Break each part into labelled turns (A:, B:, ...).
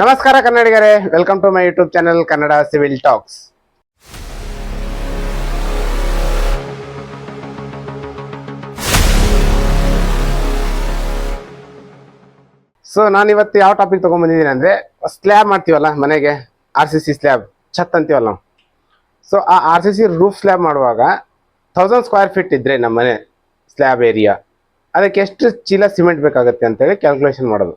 A: ನಮಸ್ಕಾರ ಕನ್ನಡಿಗರೇ welcome to my YouTube channel Kannada civil talks so ನಾನು ಇವತ್ತು ಯಾವ ಟಾಪಿಕ್ ತಗೊಂಡ್ಬಂದಿದ್ದೀನಿ ಅಂದರೆ ಸ್ಲ್ಯಾಬ್ ಮಾಡ್ತೀವಲ್ಲ ಮನೆಗೆ ಆರ್ ಸಿ ಸಿ ಸ್ಲ್ಯಾಬ್ ಛತ್ ಅಂತೀವಲ್ಲ ನಾವು. ಸೊ ಆ R C C roof slab ಮಾಡುವಾಗ ಥೌಸಂಡ್ ಸ್ಕ್ವೇರ್ ಫೀಟ್ ಇದ್ರೆ ನಮ್ಮ ಮನೆ ಸ್ಲ್ಯಾಬ್ ಏರಿಯಾ ಅದಕ್ಕೆ ಎಷ್ಟು ಚೀಲ ಸಿಮೆಂಟ್ ಬೇಕಾಗುತ್ತೆ ಅಂತೇಳಿ ಕ್ಯಾಲ್ಕುಲೇಷನ್ ಮಾಡೋದು.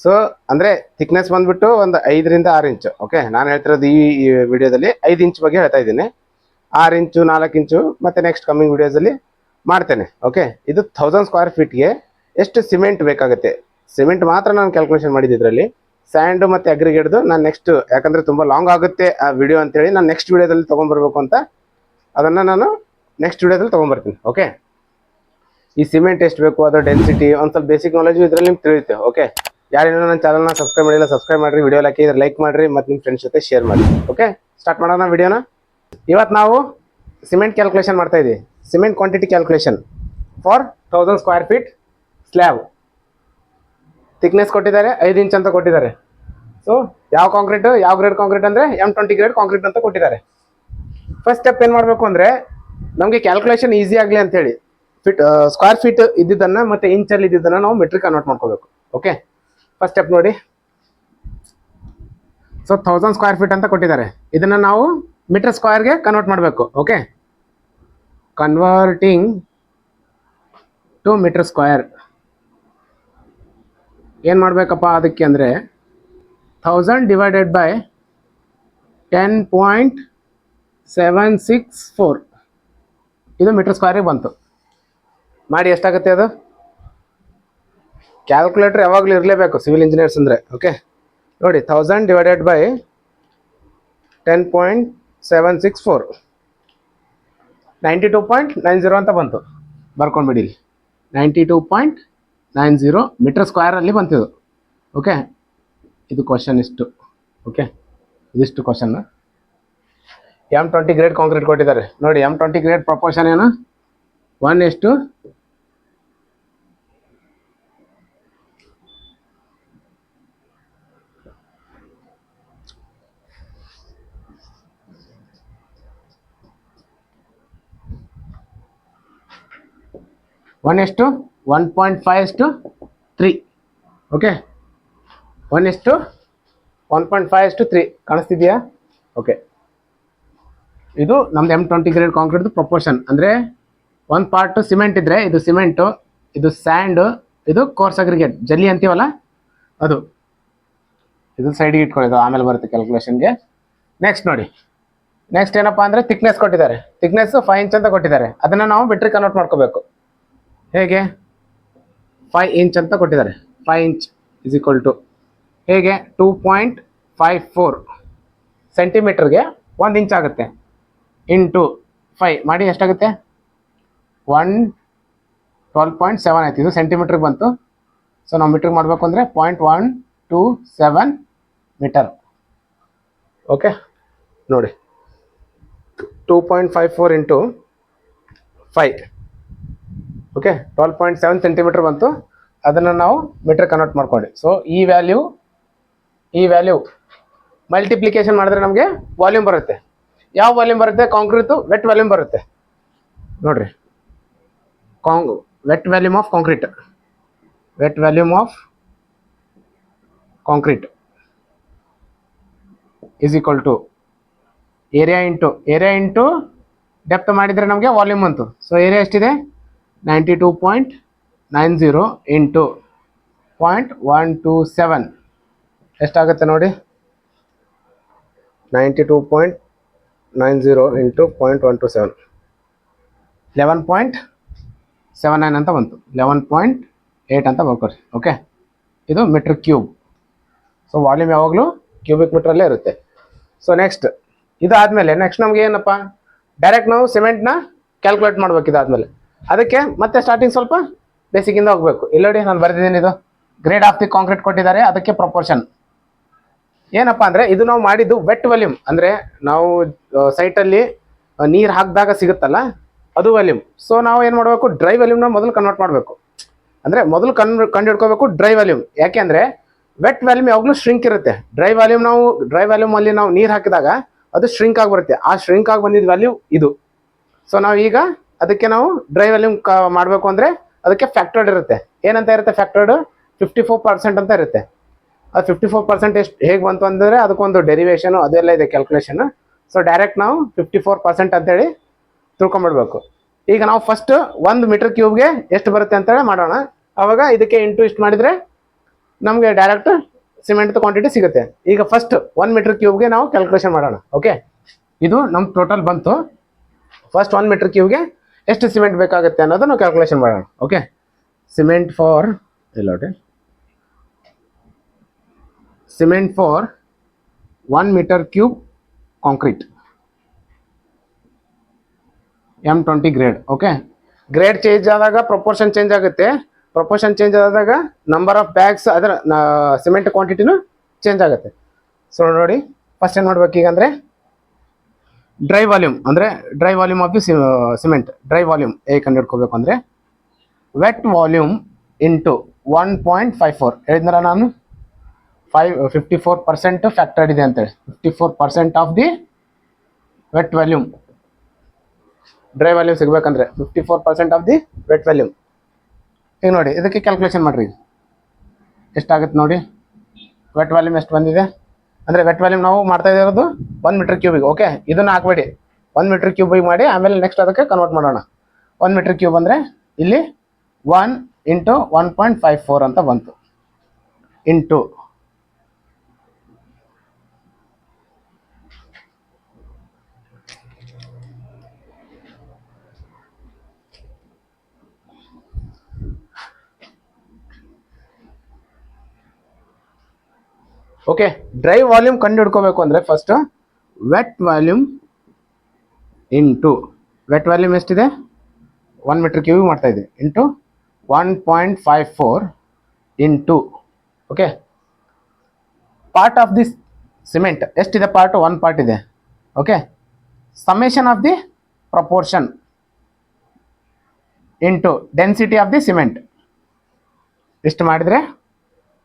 A: ಸೊ ಅಂದ್ರೆ ಥಿಕ್ನೆಸ್ ಬಂದ್ಬಿಟ್ಟು ಒಂದು ಐದರಿಂದ ಆರು ಇಂಚು ಓಕೆ ನಾನು ಹೇಳ್ತಿರೋದು ಈ ವಿಡಿಯೋದಲ್ಲಿ ಐದು ಇಂಚ್ ಬಗ್ಗೆ ಹೇಳ್ತಾ ಇದ್ದೀನಿ. ಆರು ಇಂಚು ನಾಲ್ಕು ಇಂಚು ಮತ್ತೆ ನೆಕ್ಸ್ಟ್ ಕಮ್ಮಿಂಗ್ ವಿಡಿಯೋಸಲ್ಲಿ ಮಾಡ್ತೇನೆ ಓಕೆ ಇದು ಥೌಸಂಡ್ ಸ್ಕ್ವೇರ್ ಫೀಟ್ಗೆ ಎಷ್ಟು ಸಿಮೆಂಟ್ ಬೇಕಾಗುತ್ತೆ? ಸಿಮೆಂಟ್ ಮಾತ್ರ ನಾನು ಕ್ಯಾಲ್ಕುಲೇಷನ್ ಮಾಡಿದ್ದು ಇದರಲ್ಲಿ. ಸ್ಯಾಂಡು ಮತ್ತು ಅಗ್ರಿಗೇಡ್ದು ನಾನು ನೆಕ್ಸ್ಟ್ ಯಾಕಂದರೆ ತುಂಬ ಲಾಂಗ್ ಆಗುತ್ತೆ ಆ ವಿಡಿಯೋ ಅಂತೇಳಿ ನಾನು ನೆಕ್ಸ್ಟ್ ವಿಡಿಯೋದಲ್ಲಿ ತೊಗೊಂಬರ್ಬೇಕು ಅಂತ ಅದನ್ನು ನಾನು ನೆಕ್ಸ್ಟ್ ವಿಡಿಯೋದಲ್ಲಿ ತೊಗೊಂಬರ್ತೀನಿ ಓಕೆ ಈ ಸಿಮೆಂಟ್ ಎಷ್ಟು ಬೇಕು, ಅದರ ಡೆನ್ಸಿಟಿ ಒಂದು ಸ್ವಲ್ಪ ಬೇಸಿಕ್ ನಾಲೆಜ್ ಇದರಲ್ಲಿ ನಿಮ್ಗೆ ತಿಳಿಯುತ್ತೆ ಓಕೆ ಯಾರೇನೋ ನನ್ನ ಚಾನಲ್ನ ಸಬ್ಸ್ಕ್ರೈಬ್ ಮಾಡಿಲ್ಲ ಸಬ್ಸ್ಕ್ರೈಬ್ ಮಾಡಿರಿ ವಿಡಿಯೋ ಇದ್ರೆ ಲೈಕ್ ಮಾಡಿರಿ, ಮತ್ತು ನಿಮ್ಮ ಫ್ರೆಂಡ್ಸ್ ಜೊತೆ ಶೇರ್ ಮಾಡಿ ಓಕೆ ಸ್ಟಾರ್ಟ್ ಮಾಡೋಣ ವಿಡಿಯೋನ ಇವತ್ತು ನಾವು ಸಿಮೆಂಟ್ ಕ್ಯಾಲ್ಕುಲೇಷನ್ ಮಾಡ್ತಾ ಇದ್ದೀವಿ cement quantity calculation for thousand square feet slab thickness ಕೊಟ್ಟಿದ್ದಾರೆ, ಐದು ಇಂಚ್ ಅಂತ ಕೊಟ್ಟಿದ್ದಾರೆ. ಸೊ ಯಾವ ಕಾಂಕ್ರೀಟ್ ಯಾವ ಗ್ರೇಡ್ ಕಾಂಕ್ರೀಟ್ ಅಂದರೆ ಎಂ ಟ್ವೆಂಟಿ ಗ್ರೇಡ್ ಕಾಂಕ್ರೀಟ್ ಅಂತ ಕೊಟ್ಟಿದ್ದಾರೆ. ಫಸ್ಟ್ ಸ್ಟೆಪ್ ಏನು ಮಾಡಬೇಕು ಅಂದರೆ, ನಮಗೆ ಕ್ಯಾಲ್ಕುಲೇಷನ್ ಈಸಿ ಆಗಲಿ ಅಂತೇಳಿ ಫಿಟ್ ಸ್ಕ್ವೇರ್ ಫೀಟ್ ಇದ್ದಿದ್ದನ್ನು ಮತ್ತು ಇಂಚಲ್ಲಿ ಇದ್ದಿದ್ದನ್ನು ನಾವು ಮೆಟ್ರಿಕ್ ಕನ್ವರ್ಟ್ ಮಾಡ್ಕೋಬೇಕು. ಓಕೆ ಫಸ್ಟ್ ಸ್ಟೆಪ್ ನೋಡಿ. ಸೊ ಥೌಸಂಡ್ ಸ್ಕ್ವೇರ್ ಫೀಟ್ ಅಂತ ಕೊಟ್ಟಿದ್ದಾರೆ. ಇದನ್ನು ನಾವು ಮೀಟರ್ ಸ್ಕ್ವೇರ್ಗೆ ಕನ್ವರ್ಟ್ ಮಾಡಬೇಕು okay converting to metre square ಏನು ಮಾಡಬೇಕಪ್ಪ ಅದಕ್ಕೆ ಅಂದರೆ thousand divided by ten point seven six four ಇದು ಮೀಟರ್ ಸ್ಕ್ವೇರಿಗೆ ಬಂತು. ಮಾಡಿ ಎಷ್ಟಾಗುತ್ತೆ ಅದು? ಕ್ಯಾಲ್ಕುಲೇಟರ್ ಯಾವಾಗಲೂ ಇರಲೇಬೇಕು ಸಿವಿಲ್ ಇಂಜಿನಿಯರ್ಸ್ ಅಂದರೆ ಓಕೆ ನೋಡಿ thousand divided by ten point seven six four ninety two point nine zero ಅಂತ ಬಂತು. ಬರ್ಕೊಂಡ್ಬಿಡಿ ninety two point nine zero metre ಸ್ಕ್ವೇರಲ್ಲಿ ಬಂತಿದ್ದು ಓಕೆ ಇದು ಕ್ವಶನ್ ಇಷ್ಟು ಓಕೆ ಇದಿಷ್ಟು question M twenty grade concrete ಕೊಟ್ಟಿದ್ದಾರೆ. ನೋಡಿ ಎಂ ಟ್ವೆಂಟಿ ಗ್ರೇಡ್ ಪ್ರಪೋರ್ಷನ್ ಏನು? One ಎಷ್ಟು ಒನ್ ಎಷ್ಟು ಒನ್ ಪಾಯಿಂಟ್ ಫೈವ್ ಎಷ್ಟು ತ್ರೀ ಓಕೆ ಒನ್ ಎಷ್ಟು ಒನ್ ಪಾಯಿಂಟ್ ಫೈವ್ ಎಷ್ಟು ತ್ರೀ ಕಾಣಿಸ್ತಿದೆಯಾ? ಓಕೆ ಇದು ನಮ್ದು ಎಂ ಟ್ವೆಂಟಿ ಗ್ರೇಡ್ ಕಾಂಕ್ರೀಟ್ದು ಪ್ರಪೋರ್ಷನ್ ಅಂದರೆ ಒಂದು ಪಾರ್ಟು ಸಿಮೆಂಟ್ ಇದ್ದರೆ ಇದು ಸಿಮೆಂಟು ಇದು ಸ್ಯಾಂಡು ಇದು ಕೋರ್ಸ್ ಅಗ್ರಿಗೇಟ್ ಜಲ್ಲಿ ಅಂತೀವಲ್ಲ? ಅದು. ಇದು ಸೈಡಿಗೆ ಇಟ್ಕೊಳ್ಳಿ ಇದು ಆಮೇಲೆ ಬರುತ್ತೆ ಕ್ಯಾಲ್ಕುಲೇಷನ್ಗೆ ನೆಕ್ಸ್ಟ್ ನೋಡಿ. ನೆಕ್ಸ್ಟ್ ಏನಪ್ಪ ಅಂದರೆ ಥಿಕ್ನೆಸ್ ಕೊಟ್ಟಿದ್ದಾರೆ. ಥಿಕ್ನೆಸ್ ಫೈವ್ ಇಂಚ್ ಅಂತ ಕೊಟ್ಟಿದ್ದಾರೆ. ಅದನ್ನು ನಾವು ಬಿಟ್ರಿ ಕನ್ವರ್ಟ್ ಮಾಡ್ಕೋಬೇಕು. ಹೇಗೆ? ಫೈ ಇಂಚ್ ಅಂತ ಕೊಟ್ಟಿದ್ದಾರೆ. Five inch is equal to ಹೇಗೆ? ಟೂ ಪಾಯಿಂಟ್ ಫೈವ್ ಫೋರ್ ಸೆಂಟಿಮೀಟ್ರಿಗೆ ಒಂದು ಇಂಚ್ ಆಗುತ್ತೆ. ಇಂಟು ಫೈ ಮಾಡಿ ಎಷ್ಟಾಗುತ್ತೆ? ಒನ್ ಟ್ವೆಲ್ ಪಾಯಿಂಟ್ ಸೆವೆನ್ ಆಯ್ತು. ಇದು ಸೆಂಟಿಮೀಟ್ರಿಗೆ ಬಂತು. ಸೊ ನಾವು ಮೀಟ್ರಿಗೆ ಮಾಡಬೇಕು ಅಂದರೆ point one two seven metre okay ನೋಡಿ. Two point five four into five okay twelve point seven centimetre ಬಂತು. ಅದನ್ನು ನಾವು ಮೀಟರ್ ಕನ್ವರ್ಟ್ ಮಾಡ್ಕೊಂಡ್ವಿ. ಸೊ ಈ ವ್ಯಾಲ್ಯೂ ಈ ವ್ಯಾಲ್ಯೂ ಮಲ್ಟಿಪ್ಲಿಕೇಶನ್ ಮಾಡಿದ್ರೆ ನಮಗೆ ವಾಲ್ಯೂಮ್ ಬರುತ್ತೆ. ಯಾವ ವಾಲ್ಯೂಮ್ ಬರುತ್ತೆ? ಕಾಂಕ್ರೀಟು ವೆಟ್ ವಾಲ್ಯೂಮ್ ಬರುತ್ತೆ. ನೋಡ್ರಿ. Kong wet volume of concrete wet volume of concrete is equal to area into area into depth ಮಾಡಿದರೆ ನಮಗೆ ವಾಲ್ಯೂಮ್ ಬಂತು. ಸೊ ಏರಿಯಾ ಎಷ್ಟಿದೆ? Ninety two point nine into point one two seven. ಎಷ್ಟಾಗುತ್ತೆ ನೋಡಿ? Ninety two point nine zero into point one two seven. Eleven point seven nine ಅಂತ ಬಂತು. Eleven point eight ಅಂತ ಬರ್ಕೊರಿ ಓಕೆ ಇದು ಮೀಟ್ರ್ ಕ್ಯೂಬ್. ಸೊ ವಾಲ್ಯೂಮ್ ಯಾವಾಗಲೂ cubic ಮೀಟ್ರಲ್ಲೇ ಇರುತ್ತೆ. ಸೊ ನೆಕ್ಸ್ಟ್ ಇದಾದಮೇಲೆ ನೆಕ್ಸ್ಟ್ ನಮ್ಗೆ ಏನಪ್ಪ? ಡೈರೆಕ್ಟ್ ನಾವು ಸಿಮೆಂಟ್ನ ಕ್ಯಾಲ್ಕುಲೇಟ್ ಮಾಡ್ಬೇಕು ಇದಾದಮೇಲೆ ಅದಕ್ಕೆ ಮತ್ತೆ ಸ್ಟಾರ್ಟಿಂಗ್ ಸ್ವಲ್ಪ ಬೇಸಿಗಿಂದ ಹೋಗಬೇಕು. ಇಲ್ಲೋಡಿ ನಾನು ಬರೆದಿದ್ದೀನಿ ಇದು. ಗ್ರೇಡ್ ಆಫ್ ದಿ ಕಾಂಕ್ರೀಟ್ ಕೊಟ್ಟಿದ್ದಾರೆ. ಅದಕ್ಕೆ ಪ್ರಪೋರ್ಷನ್ ಏನಪ್ಪ ಅಂದರೆ ಇದು ನಾವು ಮಾಡಿದ್ದು ವೆಟ್ ವಾಲ್ಯೂಮ್ ಅಂದರೆ ನಾವು ಸೈಟಲ್ಲಿ ನೀರು ಹಾಕಿದಾಗ ಸಿಗುತ್ತಲ್ಲ, ಅದು ವಾಲ್ಯೂಮ್ ಸೊ ನಾವು ಏನು ಮಾಡಬೇಕು? ಡ್ರೈ ವಾಲ್ಯೂಮ್ನ ಮೊದಲು ಕನ್ವರ್ಟ್ ಮಾಡಬೇಕು. ಅಂದರೆ ಮೊದಲು ಕನ್ ಕಂಡು ಹಿಡ್ಕೋಬೇಕು ಡ್ರೈ ವಾಲ್ಯೂಮ್ ಯಾಕೆ ಅಂದರೆ ವೆಟ್ ವ್ಯಾಲ್ಯೂಮ್ ಯಾವಾಗಲೂ ಶ್ರಿಂಕ್ ಇರುತ್ತೆ. ಡ್ರೈ ವ್ಯಾಲ್ಯೂಮ್ ನಾವು ಡ್ರೈ ವ್ಯಾಲ್ಯೂಮ್ ಅಲ್ಲಿ ನಾವು ನೀರು ಹಾಕಿದಾಗ ಅದು ಶ್ರಿಂಕ್ ಆಗಿ ಬರುತ್ತೆ ಆ ಶ್ರಿಂಕ್ ಆಗಿ ಬಂದಿದ್ದ ವ್ಯಾಲ್ಯೂ ಇದು. ಸೊ ನಾವು ಈಗ ಅದಕ್ಕೆ ನಾವು ಡ್ರೈ ವ್ಯಾಲ್ಯೂಮ್ ಮಾಡಬೇಕು ಅಂದರೆ ಅದಕ್ಕೆ ಫ್ಯಾಕ್ಟರ್ಡ್ ಇರುತ್ತೆ. ಏನಂತ ಇರುತ್ತೆ ಫ್ಯಾಕ್ಟರ್ಡ್ ಫಿಫ್ಟಿ ಫೋರ್ ಪರ್ಸೆಂಟ್ ಅಂತ ಇರುತ್ತೆ. ಅದು ಫಿಫ್ಟಿ ಫೋರ್ ಪರ್ಸೆಂಟ್ ಎಷ್ಟು ಹೇಗೆ ಬಂತು ಅಂದರೆ ಅದಕ್ಕೊಂದು ಡೆರಿವೇಷನು ಅದೆಲ್ಲ ಇದೆ ಕ್ಯಾಲ್ಕುಲೇಷನ್ ಸೊ ಡೈರೆಕ್ಟ್ ನಾವು ಫಿಫ್ಟಿ ಫೋರ್ ಪರ್ಸೆಂಟ್ ಅಂತೇಳಿ ತಿಳ್ಕೊಂಬಿಡ್ಬೇಕು. ಈಗ ನಾವು ಫಸ್ಟ್ ಒಂದು ಮೀಟರ್ ಕ್ಯೂಬ್ಗೆ ಎಷ್ಟು ಬರುತ್ತೆ ಅಂತೇಳಿ ಮಾಡೋಣ. ಅವಾಗ ಇದಕ್ಕೆ ಇಂಟು ಇಷ್ಟು ಮಾಡಿದರೆ ನಮಗೆ ಡೈರೆಕ್ಟ್ ಸಿಮೆಂಟ್ದು ಕ್ವಾಂಟಿಟಿ ಸಿಗುತ್ತೆ. ಈಗ ಫಸ್ಟ್ ಒನ್ ಮೀಟರ್ ಕ್ಯೂಬ್ಗೆ ನಾವು ಕ್ಯಾಲ್ಕುಲೇಷನ್ ಮಾಡೋಣ. ಓಕೆ ಇದು ನಮ್ಮ ಟೋಟಲ್ ಬಂತು. ಫಸ್ಟ್ ಒನ್ ಮೀಟರ್ ಕ್ಯೂಬ್ಗೆ ಎಷ್ಟು ಸಿಮೆಂಟ್ ಬೇಕಾಗುತ್ತೆ ಅನ್ನೋದನ್ನು ಕ್ಯಾಲ್ಕುಲೇಷನ್ ಮಾಡೋಣ ಓಕೆ ಸಿಮೆಂಟ್ ಫಾರ್ ಇಲ್ಲ ನೋಡಿ cement for one metre cube concrete M twenty grade okay grade change ಆದಾಗ ಪ್ರಪೋರ್ಷನ್ ಚೇಂಜ್ ಆಗುತ್ತೆ. ಪ್ರಪೋರ್ಷನ್ ಚೇಂಜ್ ಆದಾಗ ನಂಬರ್ ಆಫ್ ಬ್ಯಾಗ್ಸ್ ಅದರ ಸಿಮೆಂಟ್ ಕ್ವಾಂಟಿಟಿನೂ ಚೇಂಜ್ ಆಗುತ್ತೆ. ಸೊ ನೋಡಿ ಫಸ್ಟ್ ಏನು ಮಾಡ್ಬೇಕು ಈಗ ಅಂದರೆ ಡ್ರೈ ವಾಲ್ಯೂಮ್ ಅಂದರೆ dry volume of the cement dry volume ಹೇಗೆ ಕಂಡುಹಿಡ್ಕೋಬೇಕು ಅಂದರೆ wet volume into one point five four ಹೇಳಿದ್ನಲ್ಲ ನಾನು? Five fifty four percent factored ಇದೆ ಅಂತೇಳಿ. Fifty four percent of the wet volume dry volume ಸಿಗಬೇಕಂದ್ರೆ fifty four percent of the wet volume ಈಗ ನೋಡಿ, ಇದಕ್ಕೆ ಕ್ಯಾಲ್ಕುಲೇಷನ್ ಮಾಡಿರಿ. ಎಷ್ಟಾಗುತ್ತೆ ನೋಡಿ? ವೆಟ್ ವ್ಯಾಲ್ಯೂಮ್ ಎಷ್ಟು ಬಂದಿದೆ? ಅಂದರೆ ವೆಟ್ ವ್ಯಾಲ್ಯೂಮ್ ನಾವು ಮಾಡ್ತಾ ಇರೋದು ಒಂದು ಮೀಟರ್ ಕ್ಯೂಬಿಗೆ ಓಕೆ ಇದನ್ನು ಹಾಕ್ಬೇಡಿ. ಒನ್ ಮೀಟರ್ ಕ್ಯೂಬಿಗೆ ಮಾಡಿ, ಆಮೇಲೆ ನೆಕ್ಸ್ಟ್ ಅದಕ್ಕೆ ಕನ್ವರ್ಟ್ ಮಾಡೋಣ. ಒನ್ ಮೀಟರ್ ಕ್ಯೂಬ್ ಅಂದರೆ ಇಲ್ಲಿ one into one point five four ಅಂತ ಬಂತು. ಇಂಟು ಓಕೆ ಡ್ರೈ ವಾಲ್ಯೂಮ್ ಕಂಡು ಹಿಡ್ಕೋಬೇಕು ಅಂದರೆ first wet volume into wet volume ಎಷ್ಟಿದೆ? ಒನ್ ಮೀಟರ್ ಮಾಡ್ತಾ ಇದೆ into one point five four into okay part of this cement ಎಷ್ಟಿದೆ ಪಾರ್ಟ್ ಒನ್ ಪಾರ್ಟ್ ಇದೆ okay summation of the proportion into density of the cement ಇಷ್ಟು ಮಾಡಿದರೆ?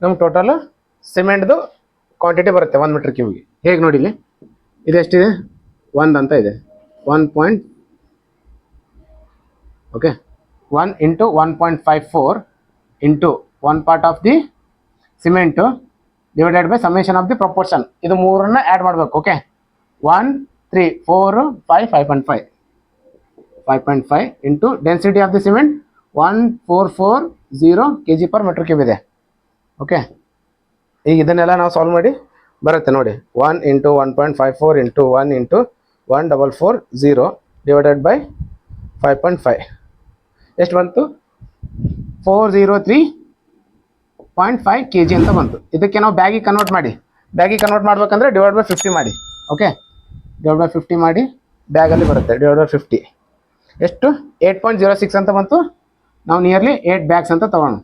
A: ನಮ್ಗೆ total ಸಿಮೆಂಟ್ದು quantity ಬರುತ್ತೆ ಒನ್ ಮೀಟರ್ ಕ್ಯೂಬ್ಗೆ ಹೇಗೆ ನೋಡಿ ಇಲ್ಲಿ? ಇದು ಎಷ್ಟಿದೆ? ಒಂದು ಅಂತ ಇದೆ. One point okay one into one point five four into one part of the cement divided by summation of the proportion ಇದು ಮೂರನ್ನ ಆ್ಯಡ್ ಮಾಡಬೇಕು okay one three four five five point five five point five into density of the cement one four four zero K G per metre cube ಇದೆ. Okay ಈಗ ಇದನ್ನೆಲ್ಲ ನಾವು solve ಮಾಡಿ ಬರುತ್ತೆ ನೋಡಿ. One into one point five four into one into one double four zero divided by five point five ಎಷ್ಟು ಬಂತು? Four zero three point five K G ಅಂತ ಬಂತು. ಇದಕ್ಕೆ ನಾವು ಬ್ಯಾಗಿಗೆ ಕನ್ವರ್ಟ್ ಮಾಡಿ. ಬ್ಯಾಗಿಗೆ ಕನ್ವರ್ಟ್ ಮಾಡ್ಬೇಕಂದ್ರೆ ಡಿವೈಡ್ ಬೈ ಫಿಫ್ಟಿ ಮಾಡಿ. ಓಕೆ ಡಿವೈಡ್ ಬೈ ಫಿಫ್ಟಿ ಮಾಡಿ ಬ್ಯಾಗಲ್ಲಿ ಬರುತ್ತೆ. ಡಿವೈಡ್ ಬೈ ಫಿಫ್ಟಿ ಎಷ್ಟು? ಏಯ್ಟ್ ಪಾಯಿಂಟ್ ಜೀರೋ ಸಿಕ್ಸ್ ಅಂತ ಬಂತು. ನಾವು ನಿಯರ್ಲಿ ಏಯ್ಟ್ ಬ್ಯಾಗ್ಸ್ ಅಂತ ತಗೋಣ.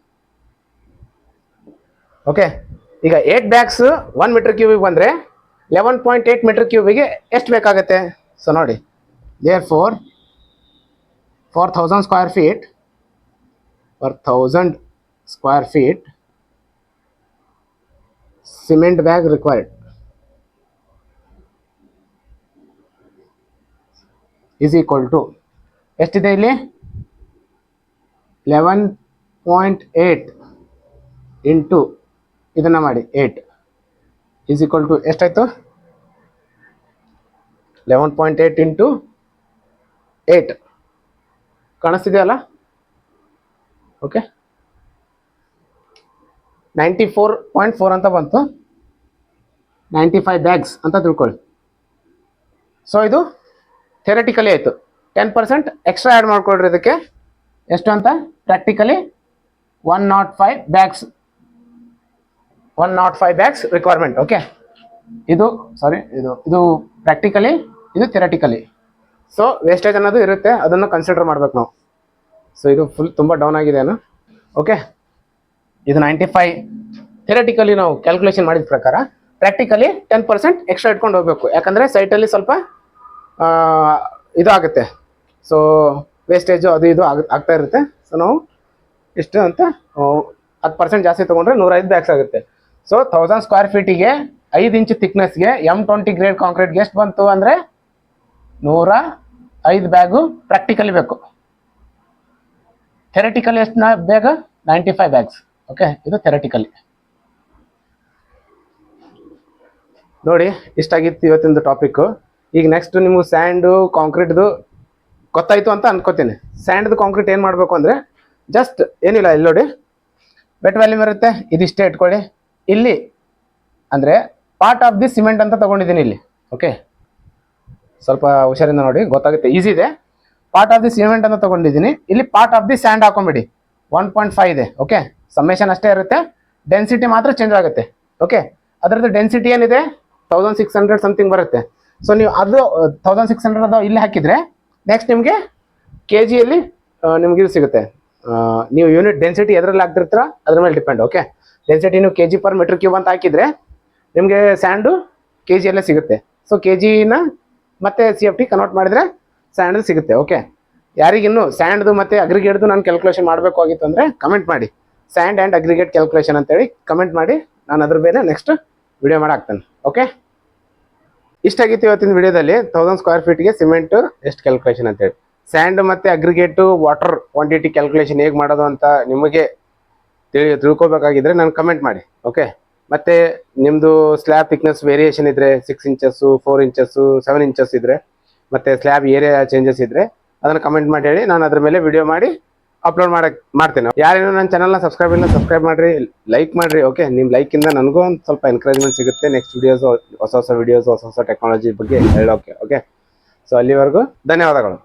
A: ಓಕೆ ಈಗ ಏಯ್ಟ್ ಬ್ಯಾಗ್ಸ್ ಒನ್ ಮೀಟರ್ ಕ್ಯೂಬಿಗೆ ಬಂದರೆ ಲೆವೆನ್ ಪಾಯಿಂಟ್ ಏಯ್ಟ್ ಮೀಟರ್ ಕ್ಯೂಬಿಗೆ ಎಷ್ಟು ಬೇಕಾಗುತ್ತೆ? ಸೊ ನೋಡಿ. Therefore for thousand square feet per thousand square feet cement bag required is equal to ಎಷ್ಟಿದೆ ಇಲ್ಲಿ? ಲೆವೆನ್ ಪಾಯಿಂಟ್ ಏಯ್ಟ್ ಇಂಟು ಇದನ್ನು ಮಾಡಿ ಏಯ್ಟ್ ಈಸ್ ಈಕ್ವಲ್ ಟು ಎಷ್ಟಾಯಿತು? Eleven point eight into eight ಕಾಣಿಸ್ತಿದೆಯಲ್ಲ? Okay ninety four point four ಅಂತ ಬಂತು. Ninety five bags ಅಂತ ತಿಳ್ಕೊಳ್ಳಿ. So ಇದು ಥೆರಟಿಕಲಿ ಆಯಿತು. ಟೆನ್ ಪರ್ಸೆಂಟ್ ಎಕ್ಸ್ಟ್ರಾ ಆ್ಯಡ್ ಮಾಡ್ಕೊಳ್ರಿ ಇದಕ್ಕೆ. ಎಷ್ಟು ಅಂತ? Practically one naught five bags one naught five bags requirement okay ಇದು ಸಾರಿ ಇದು ಇದು ಪ್ರಾಕ್ಟಿಕಲಿ ಇದು ಥೆರಟಿಕಲಿ ಸೊ ವೇಸ್ಟೇಜ್ ಅನ್ನೋದು ಇರುತ್ತೆ ಅದನ್ನು ಕನ್ಸಿಡರ್ ಮಾಡ್ಬೇಕು ನಾವು. ಸೊ ಇದು ಫುಲ್ ತುಂಬ ಡೌನ್ ಆಗಿದೆ ಏನು ಓಕೆ ಇದು ನೈಂಟಿ ಫೈವ್ ಥೆರಟಿಕಲಿ ನಾವು ಕ್ಯಾಲ್ಕುಲೇಷನ್ ಮಾಡಿದ ಪ್ರಕಾರ ಪ್ರಾಕ್ಟಿಕಲಿ ಟೆನ್ ಪರ್ಸೆಂಟ್ ಎಕ್ಸ್ಟ್ರಾ ಇಟ್ಕೊಂಡು ಹೋಗಬೇಕು. ಯಾಕಂದರೆ ಸೈಟಲ್ಲಿ ಸ್ವಲ್ಪ ಇದು ಆಗುತ್ತೆ. ಸೊ ವೇಸ್ಟೇಜು ಅದು ಇದು ಆಗ ಆಗ್ತಾ ಇರುತ್ತೆ. ಸೊ ನಾವು ಇಷ್ಟು ಅಂತ ಹತ್ತು ಪರ್ಸೆಂಟ್ ಜಾಸ್ತಿ ತೊಗೊಂಡ್ರೆ ನೂರೈದು ಬ್ಯಾಗ್ಸ್ ಆಗುತ್ತೆ. ಸೊ ತೌಸಂಡ್ ಸ್ಕ್ವೇರ್ ಫೀಟಿಗೆ ಐದು ಇಂಚ್ ತಿಕ್ನೆಸ್ಗೆ ಎಂ ಟ್ವೆಂಟಿ ಗ್ರೇಡ್ ಕಾಂಕ್ರೀಟ್ಗೆ ಎಷ್ಟು ಬಂತು ಅಂದರೆ ನೂರ ಐದು ಬ್ಯಾಗು ಪ್ರಾಕ್ಟಿಕಲಿ ಬೇಕು. ಥೆರಟಿಕಲಿ ಎಷ್ಟು ನಾ ಬೇಗ ನೈಂಟಿ ಫೈವ್ ಬ್ಯಾಗ್ಸ್ ಓಕೆ ಇದು ಥೆರಟಿಕಲಿ ನೋಡಿ ಇಷ್ಟಾಗಿತ್ತು ಇವತ್ತಿಂದು ಟಾಪಿಕ್ಕು ಈಗ ನೆಕ್ಸ್ಟ್ ನಿಮ್ಗೆ ಸ್ಯಾಂಡು ಕಾಂಕ್ರೀಟ್ದು ಗೊತ್ತಾಯ್ತು ಅಂತ ಅನ್ಕೋತೀನಿ. ಸ್ಯಾಂಡ್ದು ಕಾಂಕ್ರೀಟ್ ಏನು ಮಾಡಬೇಕು ಅಂದರೆ ಜಸ್ಟ್ ಏನಿಲ್ಲ, ಇಲ್ಲಿ ನೋಡಿ. ಬೆಟ್ ವ್ಯಾಲ್ಯೂಮ್ ಇರುತ್ತೆ, ಇದಿಷ್ಟೇ ಇಟ್ಕೊಳ್ಳಿ. ಇಲ್ಲಿ, ಅಂದರೆ ಪಾರ್ಟ್ ಆಫ್ ದಿ ಸಿಮೆಂಟ್ ಅಂತ ತಗೊಂಡಿದ್ದೀನಿ ಇಲ್ಲಿ ಓಕೆ ಸ್ವಲ್ಪ ಹುಷಾರಿಂದ ನೋಡಿ, ಗೊತ್ತಾಗುತ್ತೆ ಈಸಿ ಇದೆ. ಪಾರ್ಟ್ ಆಫ್ ದಿ ಸಿಮೆಂಟ್ ಅಂತ ತಗೊಂಡಿದ್ದೀನಿ. ಇಲ್ಲಿ ಪಾರ್ಟ್ ಆಫ್ ದಿ ಸ್ಯಾಂಡ್ ಹಾಕೊಂಬಿಡಿ. ಒನ್ ಪಾಯಿಂಟ್ ಫೈವ್ ಇದೆ ಓಕೆ ಸಮ್ಮೇಷನ್ ಅಷ್ಟೇ ಇರುತ್ತೆ. ಡೆನ್ಸಿಟಿ ಮಾತ್ರ ಚೇಂಜ್ ಆಗುತ್ತೆ ಓಕೆ ಅದರದ್ದು ಡೆನ್ಸಿಟಿ ಏನಿದೆ? ತೌಸಂಡ್ ಸಿಕ್ಸ್ ಹಂಡ್ರೆಡ್ ಸಮಥಿಂಗ್ ಬರುತ್ತೆ. ಸೊ ನೀವು ಅದು ತೌಸಂಡ್ ಸಿಕ್ಸ್ ಹಂಡ್ರೆಡ್ ಅದು ಇಲ್ಲಿ ಹಾಕಿದರೆ ನೆಕ್ಸ್ಟ್ ನಿಮಗೆ ಕೆ ಜಿಯಲ್ಲಿ ನಿಮ್ಗೆ ಸಿಗುತ್ತೆ. ನೀವು ಯೂನಿಟ್ ಡೆನ್ಸಿಟಿ ಎದ್ರಲ್ಲಿ ಹಾಕ್ತಿರ್ತೀರ? ಅದ್ರ ಮೇಲೆ ಡಿಪೆಂಡ್ ಓಕೆ ಡೆನ್ಸಿಟಿ ನೀವು K G per metre cube ಅಂತ ಹಾಕಿದ್ರೆ ನಿಮಗೆ ಸ್ಯಾಂಡು ಕೆ ಜಿಯಲ್ಲೇ ಸಿಗುತ್ತೆ. ಸೊ ಕೆ ಜಿನ ಮತ್ತೆ ಸಿ ಎಫ್ ಟಿ ಕನ್ವರ್ಟ್ ಮಾಡಿದರೆ ಸ್ಯಾಂಡ್ ಸಿಗುತ್ತೆ ಓಕೆ ಯಾರಿಗಿನ್ನು ಸ್ಯಾಂಡ್ದು ಮತ್ತೆ ಅಗ್ರಿಗೇಟ್ದು ನಾನು ಕ್ಯಾಲ್ಕುಲೇಷನ್ ಮಾಡಬೇಕು ಆಗಿತ್ತು ಅಂದರೆ ಕಮೆಂಟ್ ಮಾಡಿ. ಸ್ಯಾಂಡ್ ಆ್ಯಂಡ್ ಅಗ್ರಿಗೇಟ್ ಕ್ಯಾಲ್ಕುಲೇಷನ್ ಅಂತೇಳಿ ಕಮೆಂಟ್ ಮಾಡಿ. ನಾನು ಅದ್ರ ಮೇಲೆ ನೆಕ್ಸ್ಟ್ ವಿಡಿಯೋ ಮಾಡಾಕ್ತೇನೆ ಓಕೆ ಇಷ್ಟಾಗಿತ್ತು ಇವತ್ತಿನ ವಿಡಿಯೋದಲ್ಲಿ ತೌಸಂಡ್ ಸ್ಕ್ವೇರ್ ಫೀಟ್ಗೆ ಸಿಮೆಂಟು ಎಷ್ಟು ಕ್ಯಾಲ್ಕುಲೇಷನ್ ಅಂತೇಳಿ. ಸ್ಯಾಂಡ್ ಮತ್ತು ಅಗ್ರಿಗೇಟು ವಾಟರ್ ಕ್ವಾಂಟಿಟಿ ಕ್ಯಾಲ್ಕುಲೇಷನ್ ಹೇಗೆ ಮಾಡೋದು ಅಂತ ನಿಮಗೆ ತಿಳಿ, ತಿಳ್ಕೊಬೇಕಾಗಿದ್ರೆ ನಾನು ಕಮೆಂಟ್ ಮಾಡಿ ಓಕೆ ಮತ್ತೆ ನಿಮ್ಮದು ಸ್ಲ್ಯಾಬ್ ಥಿಕ್ನೆಸ್ ವೇರಿಯೇಷನ್ ಇದ್ರೆ six inches four inches seven inches ಇದ್ರೆ, ಮತ್ತೆ ಸ್ಲ್ಯಾಬ್ ಏರಿಯಾ ಚೇಂಜಸ್ ಇದ್ರೆ ಅದನ್ನು ಕಮೆಂಟ್ ಮಾಡಿ ಹೇಳಿ, ನಾನು ಅದ್ರ ಮೇಲೆ ವಿಡಿಯೋ ಮಾಡಿ ಅಪ್ಲೋಡ್ ಮಾಡಕ್ ಮಾಡ್ತೇನೆ. ಯಾರೇನು ನನ್ನ ಚಾನಲ್ನ ಸಬ್ಸ್ಕ್ರೈಬ್ ಇಲ್ಲ ಸಬ್ಸ್ಕ್ರೈಬ್ ಮಾಡಿರಿ ಲೈಕ್ ಮಾಡಿರಿ ಓಕೆ ನಿಮ್ಮ ಲೈಕಿಂದ ನನಗೂ ಒಂದು ಸ್ವಲ್ಪ ಎನ್ಕರೇಜ್ಮೆಂಟ್ ಸಿಗುತ್ತೆ. ನೆಕ್ಸ್ಟ್ ವಿಡಿಯೋಸ್ ಹೊಸ ಹೊಸ ವೀಡಿಯೋಸ್ ಹೊಸ ಹೊಸ ಟೆಕ್ನಾಲಜಿ ಬಗ್ಗೆ ಹೇಳೋಕೆ ಓಕೆ ಸೊ ಅಲ್ಲಿವರೆಗೂ ಧನ್ಯವಾದಗಳು.